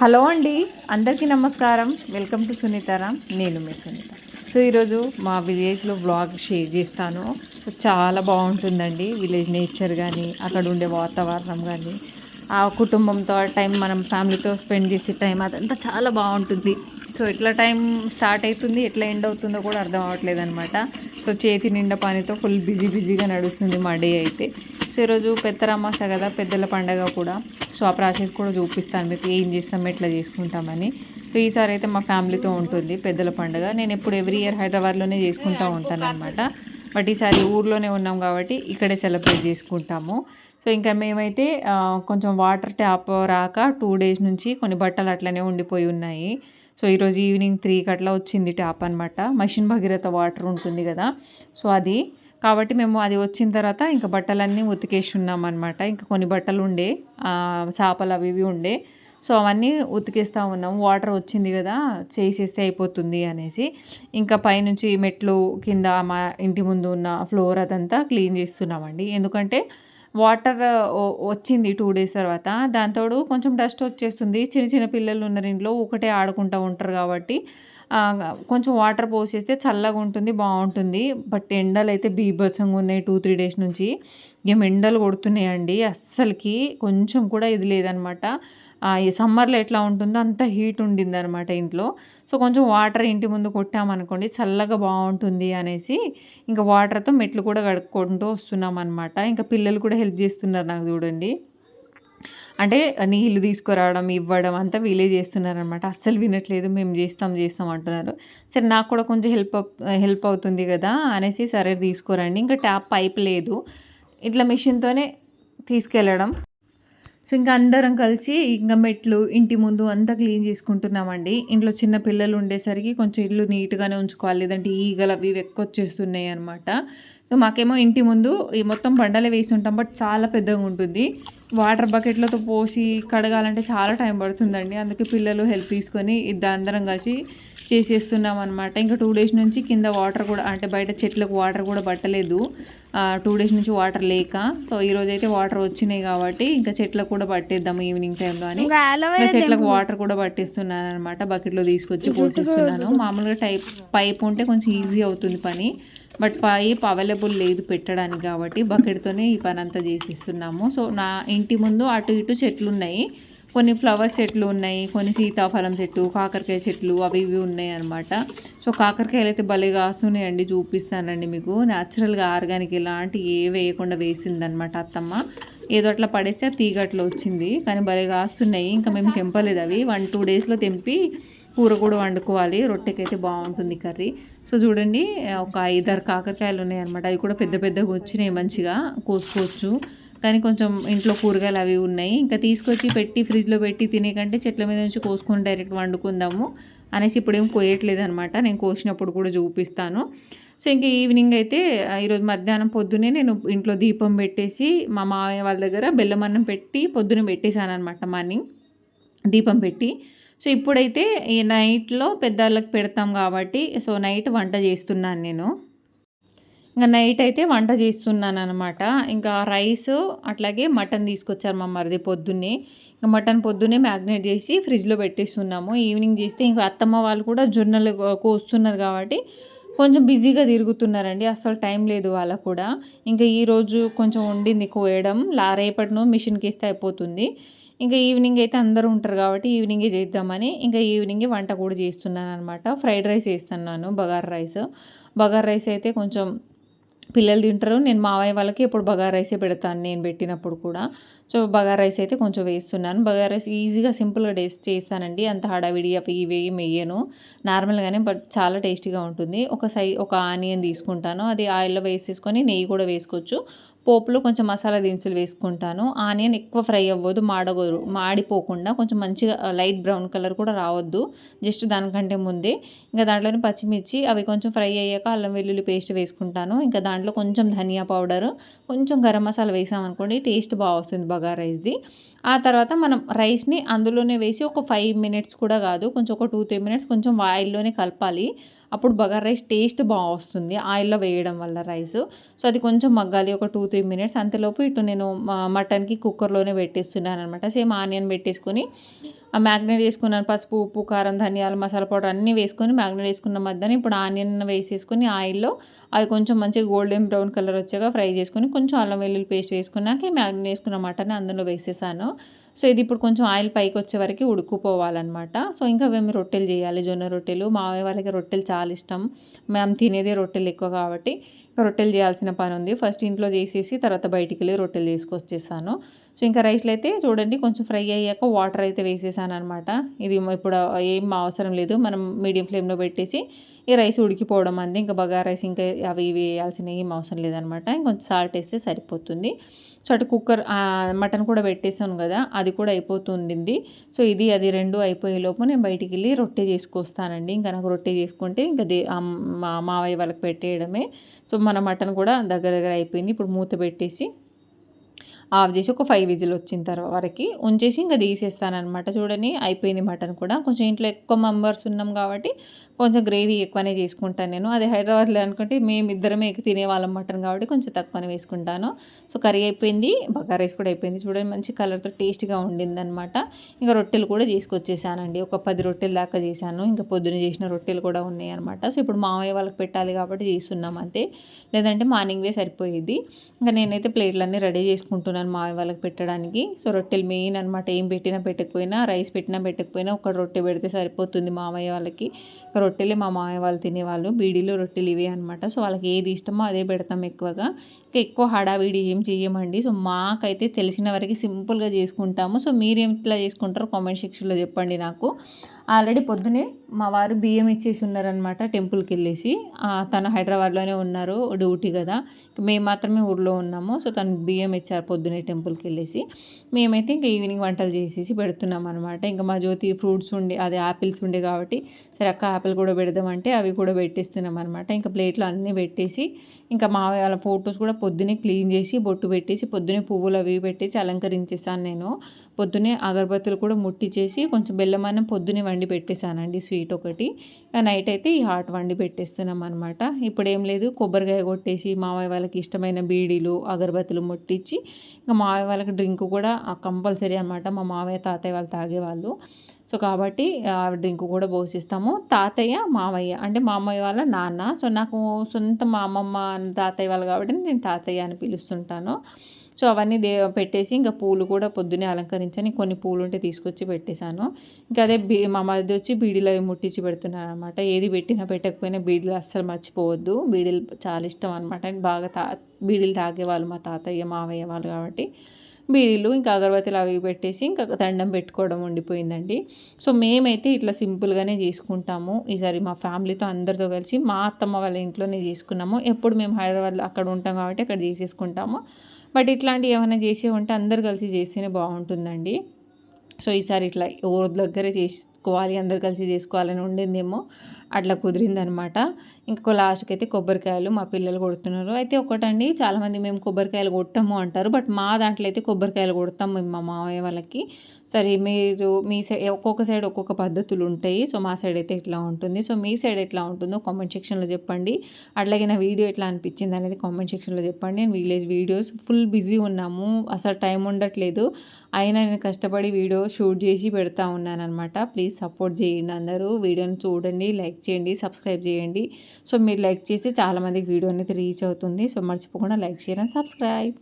Hello అండి అందరికీ నమస్కారం. వెల్కమ్ టు సునీతారామ్ నేను మీ సునీత. సో ఈరోజు మా విలేజ్లో బ్లాగ్ షేర్ చేస్తాను. సో చాలా బాగుంటుందండి. విలేజ్ నేచర్ కానీ అక్కడ ఉండే వాతావరణం కానీ ఆ కుటుంబంతో టైం మనం ఫ్యామిలీతో స్పెండ్ చేసే టైం అదంతా చాలా బాగుంటుంది. సో ఎట్లా టైం స్టార్ట్ అవుతుంది ఎట్లా ఎండ్ అవుతుందో కూడా అర్థం అవ్వట్లేదు అనమాట సో చేతి నిండా పనితో ఫుల్ బిజీ బిజీగా నడుస్తుంది మా డే అయితే. సో ఈరోజు పెద్దరమాస కదా పెద్దల పండగ కూడా. సో ఆ ప్రాసెస్ కూడా చూపిస్తాను మీకు ఏం చేస్తాం ఎట్లా చేసుకుంటామని సో ఈసారి అయితే మా ఫ్యామిలీతో ఉంటుంది పెద్దల పండగ. నేను ఎప్పుడు ఎవ్రీ ఇయర్ హైదరాబాద్లోనే చేసుకుంటూ ఉంటాను అనమాట బట్ ఈసారి ఊర్లోనే ఉన్నాం కాబట్టి ఇక్కడే సెలబ్రేట్ చేసుకుంటాము. సో ఇంకా మేమైతే కొంచెం వాటర్ ట్యాప్ రాక టూ డేస్ నుంచి కొన్ని బట్టలు అట్లనే ఉండిపోయి ఉన్నాయి. సో ఈరోజు ఈవినింగ్ త్రీకి అట్లా వచ్చింది ట్యాప్ అనమాట మషిన్ భగీరథ వాటర్ ఉంటుంది కదా. సో అది కాబట్టి మేము అది వచ్చిన తర్వాత ఇంకా బట్టలన్నీ ఉతికేసి ఉన్నాం అనమాట ఇంకా కొన్ని బట్టలు ఉండే చేపలు అవి ఇవి ఉండే. సో అవన్నీ ఉతికేస్తూ ఉన్నాం. వాటర్ వచ్చింది కదా చేసేస్తే అయిపోతుంది అనేసి. ఇంకా పైనుంచి మెట్లు కింద మా ఇంటి ముందు ఉన్న ఫ్లోర్ అదంతా క్లీన్ చేస్తున్నామండి. ఎందుకంటే వాటర్ వచ్చింది టూ డేస్ తర్వాత. దాంతో కొంచెం డస్ట్ వచ్చేస్తుంది. చిన్న చిన్న పిల్లలు ఉన్నారు ఇంట్లో ఒకటే ఆడుకుంటూ ఉంటారు కాబట్టి కొంచెం వాటర్ పోసేస్తే చల్లగా ఉంటుంది బాగుంటుంది. బట్ ఎండలు అయితే బీభత్సంగా ఉన్నాయి టూ త్రీ డేస్ నుంచి. ఏం ఎండలు కొడుతున్నాయండి. అస్సలకి కొంచెం కూడా ఇది లేదనమాట. ఈ సమ్మర్లో ఎట్లా ఉంటుందో అంత హీట్ ఉండింది అనమాట ఇంట్లో. సో కొంచెం వాటర్ ఇంటి ముందు కొట్టామనుకోండి చల్లగా బాగుంటుంది అనేసి ఇంకా వాటర్తో మెట్లు కూడా కడుక్కుంటూ వస్తున్నాం అనమాట ఇంకా పిల్లలు కూడా హెల్ప్ చేస్తున్నారు నాకు చూడండి. అంటే నీళ్ళు తీసుకురావడం ఇవ్వడం అంతా వీలే చేస్తున్నారనమాట అస్సలు వినట్లేదు మేము చేస్తాం చేస్తాం అంటున్నారు. సరే నాకు కూడా కొంచెం హెల్ప్ హెల్ప్ అవుతుంది కదా అనేసి సరే తీసుకురండి. ఇంకా ట్యాప్ పైప్ లేదు. ఇట్లా మిషన్తోనే తీసుకెళ్ళడం. సో ఇంకా అందరం కలిసి ఇంకా మెట్లు ఇంటి ముందు అంతా క్లీన్ చేసుకుంటున్నామండి. ఇంట్లో చిన్న పిల్లలు ఉండేసరికి కొంచెం ఇల్లు నీట్గానే ఉంచుకోవాలి. లేదంటే ఈగలు అవి ఎక్కువ వచ్చేస్తున్నాయి అనమాట సో మాకేమో ఇంటి ముందు ఈ మొత్తం బండలే వేసి ఉంటాం. బట్ చాలా పెద్దగా ఉంటుంది. వాటర్ బకెట్లతో పోసి కడగాలంటే చాలా టైం పడుతుందండి. అందుకే పిల్లలు హెల్ప్ తీసుకొని ఇద్దరు అందరం కలిసి చేసేస్తున్నాం అనమాట ఇంకా టూ డేస్ నుంచి కింద వాటర్ కూడా అంటే బయట చెట్లకు వాటర్ కూడా పట్టలేదు. టూ డేస్ నుంచి వాటర్ లేక సో ఈరోజు అయితే వాటర్ వచ్చినాయి కాబట్టి ఇంకా చెట్లకు కూడా పట్టేద్దాం ఈవినింగ్ టైంలో అని. చెట్లకు వాటర్ కూడా పట్టిస్తున్నాను అనమాట బకెట్లో తీసుకొచ్చి పోసిస్తున్నాను. మామూలుగా టైప్ పైప్ ఉంటే కొంచెం ఈజీ అవుతుంది పని బట్ పైప్ అవైలబుల్ లేదు పెట్టడానికి కాబట్టి బకెట్తోనే ఈ పని అంతా చేసిస్తున్నాము. సో నా ఇంటి ముందు అటు ఇటు చెట్లు ఉన్నాయి కొన్ని ఫ్లవర్ చెట్లు ఉన్నాయి కొన్ని సీతాఫలం చెట్టు కాకరకాయ చెట్లు అవి ఇవి ఉన్నాయి అనమాట సో కాకరకాయలు అయితే భలే కాస్తున్నాయండి చూపిస్తానండి మీకు. న్యాచురల్గా ఆర్గానిక్ ఇలాంటి ఏ వేయకుండా వేసిందనమాట అత్తమ్మ. ఏదో అట్లా పడేస్తే తీగట్లో వచ్చింది కానీ భలే కాస్తున్నాయి. ఇంకా మేము తెంపలేదు అవి. వన్ టూ డేస్లో తెంపి కూర కూడా వండుకోవాలి. రొట్టెకైతే బాగుంటుంది కర్రీ. సో చూడండి ఒక ఐదారు కాకరకాయలు ఉన్నాయి అనమాట అవి కూడా పెద్ద పెద్దగా వచ్చినాయి మంచిగా కోసుకోవచ్చు. కానీ కొంచెం ఇంట్లో కూరగాయలు అవి ఉన్నాయి. ఇంకా తీసుకొచ్చి పెట్టి ఫ్రిడ్జ్లో పెట్టి తినే కంటే చెట్ల మీద నుంచి కోసుకొని డైరెక్ట్ వండుకుందాము అనేసి ఇప్పుడు ఏం కోయట్లేదు అనమాట నేను కోసినప్పుడు కూడా చూపిస్తాను. సో ఇంకా ఈవినింగ్ అయితే ఈరోజు మధ్యాహ్నం పొద్దునే నేను ఇంట్లో దీపం పెట్టేసి మా మామయ్య వాళ్ళ దగ్గర బెల్లం అన్నం పెట్టి పొద్దున పెట్టేశాను అనమాట మార్నింగ్ దీపం పెట్టి. సో ఇప్పుడైతే ఈ నైట్లో పెద్దవాళ్ళకి పెడతాం కాబట్టి సో నైట్ వంట చేస్తున్నాను నేను. ఇంకా నైట్ అయితే వంట చేస్తున్నాను అనమాట ఇంకా రైస్ అట్లాగే మటన్ తీసుకొచ్చారు మా మరిది పొద్దున్నే. ఇంకా మటన్ పొద్దున్నే మ్యాగ్నేట్ చేసి ఫ్రిడ్జ్లో పెట్టేస్తున్నాము. ఈవినింగ్ చేస్తే ఇంకా అత్తమ్మ వాళ్ళు కూడా జొన్నలు కోస్తున్నారు కాబట్టి కొంచెం బిజీగా తిరుగుతున్నారండి. అసలు టైం లేదు వాళ్ళకు కూడా. ఇంకా ఈరోజు కొంచెం వండింది కోయడం. లా రేపటినో మిషన్కి ఇస్తే అయిపోతుంది. ఇంకా ఈవినింగ్ అయితే అందరూ ఉంటారు కాబట్టి ఈవినింగే చేద్దామని ఇంకా ఈవినింగే వంట కూడా చేస్తున్నాను అనమాట ఫ్రైడ్ రైస్ వేస్తున్నాను బగార్ రైస్. బగార్ రైస్ అయితే కొంచెం పిల్లలు తింటారు. నేను మావయ్య వాళ్ళకి ఎప్పుడు బగారా రైసే పెడతాను నేను పెట్టినప్పుడు కూడా. సో బగారా రైస్ అయితే కొంచెం వేస్తున్నాను. బగారా రైస్ ఈజీగా సింపుల్గా టేస్ట్ చేస్తానండి. అంత హడావిడి అవి ఇవి మెయ్యను నార్మల్గానే బట్ చాలా టేస్టీగా ఉంటుంది. ఒక సై ఒక ఆనియన్ తీసుకుంటాను. అది ఆయిల్లో వేసేసుకొని నెయ్యి కూడా వేసుకోవచ్చు. పోపులో కొంచెం మసాలా దినుసులు వేసుకుంటాను. ఆనియన్ ఎక్కువ ఫ్రై అవ్వదు మాడగోరు మాడిపోకుండా కొంచెం మంచిగా లైట్ బ్రౌన్ కలర్ కూడా రావద్దు. జస్ట్ దానికంటే ముందే. ఇంకా దాంట్లోనే పచ్చిమిర్చి అవి కొంచెం ఫ్రై అయ్యాక అల్లం వెల్లుల్లి పేస్ట్ వేసుకుంటాను. ఇంకా దాంట్లో కొంచెం ధనియా పౌడర్ కొంచెం గరం మసాలా వేసామనుకోండి టేస్ట్ బాగా వస్తుంది బగారా రైస్ది. ఆ తర్వాత మనం రైస్ని అందులోనే వేసి ఒక ఫైవ్ మినిట్స్ కూడా కాదు కొంచెం ఒక టూ త్రీ మినిట్స్ కొంచెం ఆయిల్లోనే కలపాలి. అప్పుడు బగారా రైస్ టేస్ట్ బాగా వస్తుంది ఆయిల్లో వేయడం వల్ల రైస్. సో అది కొంచెం మగ్గాలి ఒక టూ త్రీ మినిట్స్. అంతలోపు ఇటు నేను మటన్కి కుక్కర్లోనే పెట్టేస్తున్నాను అనమాట సేమ్ ఆనియన్ పెట్టేసుకొని ఆ మ్యాగ్నేట్ చేసుకున్నాను పసుపు ఉప్పు కారం ధనియాలు మసాలా పౌడర్ అన్నీ వేసుకొని మ్యాగ్నేట్ వేసుకున్న మధ్యన ఇప్పుడు ఆనియన్ వేసేసుకొని ఆయిల్లో అవి కొంచెం మంచిగా గోల్డెన్ బ్రౌన్ కలర్ వచ్చాక ఫ్రై చేసుకొని కొంచెం అల్లం వెల్లుల్లి పేస్ట్ వేసుకున్నాక మ్యాగ్నేట్ చేసుకున్న మటన్ అందులో వేసేసాను. సో ఇది ఇప్పుడు కొంచెం ఆయిల్ పైకి వచ్చే వరకు ఉడుకుపోవాలన్నమాట. సో ఇంకా మేము రొట్టెలు చేయాలి జొన్న రొట్టెలు. మా వాళ్ళకి రొట్టెలు చాలా ఇష్టం. మేము తినేదే రొట్టెలు ఎక్కువ కాబట్టి రొట్టెలు చేయాల్సిన పని ఉంది. ఫస్ట్ ఇంట్లో చేసేసి తర్వాత బయటికి వెళ్ళి రొట్టెలు తీసుకొచ్చేసాను సో ఇంకా రైస్లు అయితే చూడండి కొంచెం ఫ్రై అయ్యాక వాటర్ అయితే వేసేసాను అనమాట ఇది ఇప్పుడు ఏం అవసరం లేదు. మనం మీడియం ఫ్లేమ్లో పెట్టేసి ఈ రైస్ ఉడికిపోవడం అంది. ఇంకా బగా రైస్ ఇంకా అవి ఇవి వేయాల్సిన ఏం అవసరం లేదనమాట ఇంకొంచెం సాల్ట్ వేస్తే సరిపోతుంది. సో అటు కుక్కర్ మటన్ కూడా పెట్టేసాను కదా అది అది కూడా అయిపోతుంది సో ఇది అది రెండు అయిపోయే లోపు నేను బయటికి వెళ్ళి రొట్టె చేసుకొస్తానండి. ఇంకా నాకు రొట్టె చేసుకుంటే ఇంకా దే మా మావయ్య వాళ్ళకి పెట్టేయడమే. సో మన మటన్ కూడా దగ్గర దగ్గర అయిపోయింది. ఇప్పుడు మూత పెట్టేసి ఆఫ్ చేసి ఒక ఫైవ్ విజిల్ వచ్చిన తర్వాత వరకు ఉంచేసి ఇంకా తీసేస్తానమాట చూడని అయిపోయింది మటన్ కూడా. కొంచెం ఇంట్లో ఎక్కువ మెంబర్స్ ఉన్నాం కాబట్టి కొంచెం గ్రేవీ ఎక్కువనే చేసుకుంటాను నేను. అది హైదరాబాద్లో అనుకుంటే మేము ఇద్దరమే తినే వాళ్ళం మటన్ కాబట్టి కొంచెం తక్కువనే వేసుకుంటాను. సో కర్రీ అయిపోయింది. బగా రైస్ కూడా అయిపోయింది. చూడండి మంచి కలర్తో టేస్ట్గా ఉండింది అనమాట ఇంకా రొట్టెలు కూడా చేసుకొచ్చేసానండి. ఒక పది రొట్టెలు దాకా చేశాను. ఇంకా పొద్దున చేసిన రొట్టెలు కూడా ఉన్నాయి అనమాట సో ఇప్పుడు మామయ్య వాళ్ళకి పెట్టాలి కాబట్టి చేస్తున్నాం అంతే. లేదంటే మార్నింగ్వే సరిపోయేది. ఇంకా నేనైతే ప్లేట్లన్నీ రెడీ చేసుకుంటున్నాను. మామయ్య వాళ్ళకి పెట్టడానికి. సో రొట్టెలు మెయిన్ అనమాట ఏం పెట్టినా పెట్టకపోయినా రైస్ పెట్టినా పెట్టకపోయినా ఒక రొట్టె పెడితే సరిపోతుంది మామయ్య వాళ్ళకి. రొట్టెలే మా మామయ్య వాళ్ళు తినేవాళ్ళు. బీడీలు రొట్టెలు ఇవే అనమాట సో వాళ్ళకి ఏది ఇష్టమో అదే పెడతాం ఎక్కువగా. ఇంకా ఎక్కువ హడావిడి ఏం చేయమండి. సో మాకైతే తెలిసిన వరకు సింపుల్గా చేసుకుంటాము. సో మీరు ఎట్లా చేసుకుంటారో కామెంట్ సెక్షన్లో చెప్పండి నాకు. ఆల్రెడీ పొద్దునే మా వారు బియ్యం ఇచ్చేసి ఉన్నారనమాట టెంపుల్కి వెళ్ళేసి తను హైదరాబాద్లోనే ఉన్నారు డ్యూటీ కదా. మేము మాత్రమే ఊర్లో ఉన్నాము. సో తను బియ్యం ఇచ్చారు పొద్దునే టెంపుల్కి వెళ్ళేసి మేమైతే ఇంకా ఈవినింగ్ వంటలు చేసేసి పెడుతున్నాం అనమాట ఇంకా మా జ్యోతి ఫ్రూట్స్ ఉండే అదే ఆపిల్స్ ఉండే కాబట్టి సరే అక్క ఆపిల్ కూడా పెడదామంటే అవి కూడా పెట్టేస్తున్నాం అనమాట ఇంకా ప్లేట్లో అన్నీ పెట్టేసి ఇంకా మా వాళ్ళ ఫొటోస్ కూడా పొద్దునే క్లీన్ చేసి బొట్టు పెట్టేసి పొద్దునే పువ్వులు అవి పెట్టేసి అలంకరించేసాను నేను. పొద్దునే అగరబత్తులు కూడా ముట్టించేసి కొంచెం బెల్లమన్నం పొద్దునే వండి పెట్టేశానండి స్వీట్ ఒకటి. నైట్ అయితే ఈ హాట్ వండి పెట్టేస్తున్నాం అనమాట ఇప్పుడు ఏం లేదు కొబ్బరికాయ కొట్టేసి మావయ్య వాళ్ళకి ఇష్టమైన బీడీలు అగరబత్తులు ముట్టించి ఇంకా మావయ్య వాళ్ళకి డ్రింక్ కూడా కంపల్సరీ అనమాట మా మావయ్య తాతయ్య వాళ్ళు తాగేవాళ్ళు. సో కాబట్టి డ్రింక్ కూడా పోషిస్తాము. తాతయ్య మామయ్య అంటే మామయ్య వాళ్ళ నాన్న. సో నాకు సొంత మా అమ్మమ్మ తాతయ్య వాళ్ళు కాబట్టి నేను తాతయ్య అని పిలుస్తుంటాను. సో అవన్నీ దే పెట్టేసి ఇంకా పూలు కూడా పొద్దున్నే అలంకరించని కొన్ని పూలు ఉంటే తీసుకొచ్చి పెట్టేశాను. ఇంకా అదే బీ మా మధ్య వచ్చి బీడీలు అవి ముట్టించి పెడుతున్నాను అనమాట ఏది పెట్టినా పెట్టకపోయినా బీడీలు అస్సలు మర్చిపోవద్దు. బీడీలు చాలా ఇష్టం అనమాట బాగా తా బీడీలు తాగేవాళ్ళు మా తాతయ్య మావయ్య వాళ్ళు కాబట్టి బీడీలు ఇంకా అగరబత్తిలు అవి పెట్టేసి ఇంకా దండం పెట్టుకోవడం ఉండిపోయిందండి. సో మేమైతే ఇట్లా సింపుల్గానే చేసుకుంటాము. ఈసారి మా ఫ్యామిలీతో అందరితో కలిసి మా అత్తమ్మ వాళ్ళ ఇంట్లోనే చేసుకున్నాము. ఎప్పుడు మేము హైదరాబాద్లో అక్కడ ఉంటాం కాబట్టి అక్కడ చేసేసుకుంటాము. బట్ ఇట్లాంటివి ఏమైనా చేసే ఉంటే అందరు కలిసి చేస్తేనే బాగుంటుందండి. సో ఈసారి ఇట్లా ఎవరి దగ్గరే చేసుకోవాలి అందరు కలిసి చేసుకోవాలని ఉండిందేమో అట్లా కుదిరిందనమాట. ఇంకో లాస్ట్కి అయితే కొబ్బరికాయలు మా పిల్లలు కొడుతున్నారు. అయితే ఒకటండి చాలామంది మేము కొబ్బరికాయలు కొట్టము అంటారు బట్ మా దాంట్లో అయితే కొబ్బరికాయలు కొడతాం మేము మా మామయ్య వాళ్ళకి. సరే మీరు మీ సైడ్ ఒక్కొక్క సైడ్ ఒక్కొక్క పద్ధతులు ఉంటాయి సో మా సైడ్ అయితే ఎట్లా ఉంటుంది. సో మీ సైడ్ ఎట్లా ఉంటుందో కామెంట్ సెక్షన్లో చెప్పండి. అట్లాగే నా వీడియో ఎట్లా అనిపించింది అనేది కామెంట్ సెక్షన్లో చెప్పండి. నేను విలేజ్ వీడియోస్ ఫుల్ బిజీ ఉన్నాము. అసలు టైం ఉండట్లేదు. అయినా నేను కష్టపడి వీడియో షూట్ చేసి పెడతా ఉన్నాను అనమాట ప్లీజ్ సపోర్ట్ చేయండి అందరూ. వీడియోని చూడండి లైక్ చేయండి సబ్స్క్రైబ్ చేయండి. సో మీరు లైక్ చేస్తే చాలామందికి వీడియో అనేది రీచ్ అవుతుంది. సో మర్చిపోకుండా లైక్ చేయండి సబ్స్క్రైబ్.